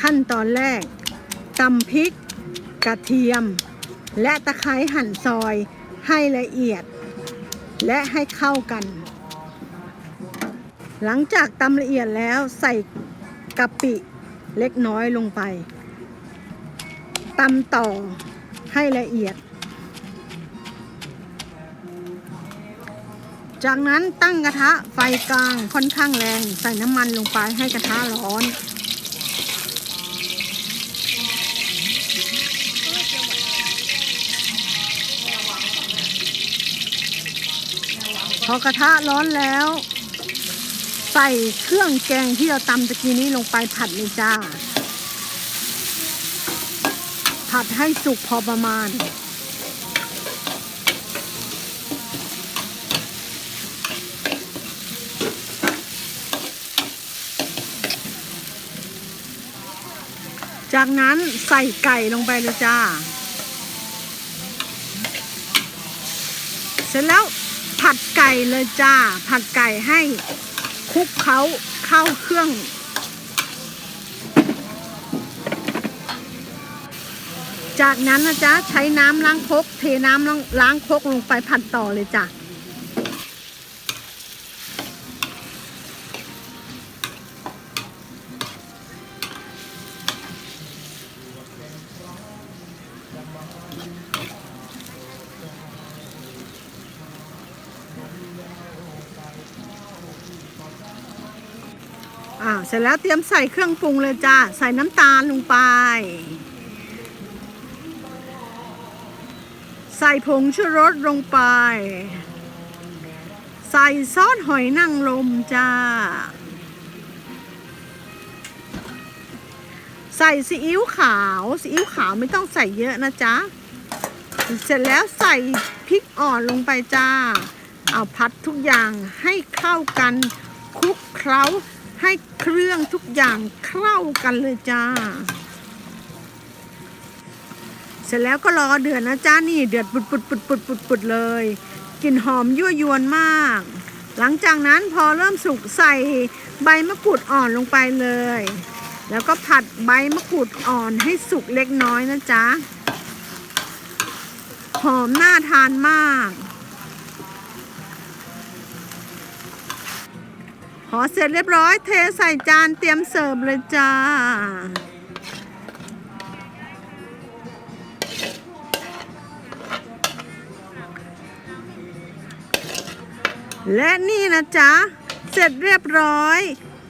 ขั้นตอนแรกตำพริก กระเทียม และตะไคร้หั่นซอยให้ละเอียด และให้เข้ากัน หลังจากตำละเอียดแล้วใส่กะปิเล็กน้อยลงไปตำต่อให้ละเอียด จากนั้นตั้งกระทะไฟกลางค่อนข้างแรง ใส่น้ำมันลงไปให้กระทะร้อน พอกระทะร้อนแล้ว ใส่เครื่องแกงที่เราตำตะกี้นี้ลงไปผัดเลยจ้า ผัดให้สุกพอประมาณ จากนั้นใส่ไก่ลงไปเลยจ้า เสร็จแล้ว ผัดไก่เลยจ้า ผัดไก่ให้คลุกเขาเข้าเครื่อง จากนั้นนะจ๊ะใช้น้ำล้างคกเทน้ำล้างล้างคกลงไปผัดต่อเลยจ้ะ อ่าเสร็จแล้วเตรียมใส่เครื่องปรุงเลยจ้าใส่น้ำตาลลงไป ใส่ผงชูรสลงไป ใส่ซอสหอยนางรมจ้า ใส่ซีอิ๊วขาวซีอิ๊วขาวไม่ต้องใส่เยอะนะจ๊ะเสร็จแล้วใส่พริกอ่อนลงไปจ้า เอาพัดทุกอย่างให้เข้ากันคลุกเคล้า ให้เครื่องทุกอย่างเข้ากันเลยจ้า เสร็จแล้วก็รอเดือดนะจ้านี่เดือดปุดปุดปุดปุดปุดปุดเลยกลิ่นหอมยั่วยวนมาก หลังจากนั้นพอเริ่มสุกใส่ใบมะกรูดอ่อนลงไปเลย แล้วก็ผัดใบมะกรูดอ่อนให้สุกเล็กน้อยนะจ๊ะหอมน่าทานมาก พอเสร็จเรียบร้อยเทใส่จานเตรียมเสิร์ฟเลยจ้า และนี่นะจ๊ะ เสร็จเรียบร้อย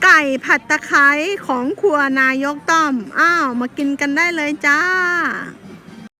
ไก่ผัดตะไคร้ของครัวนายกต้อม อ้าว มากินกันได้เลยจ้า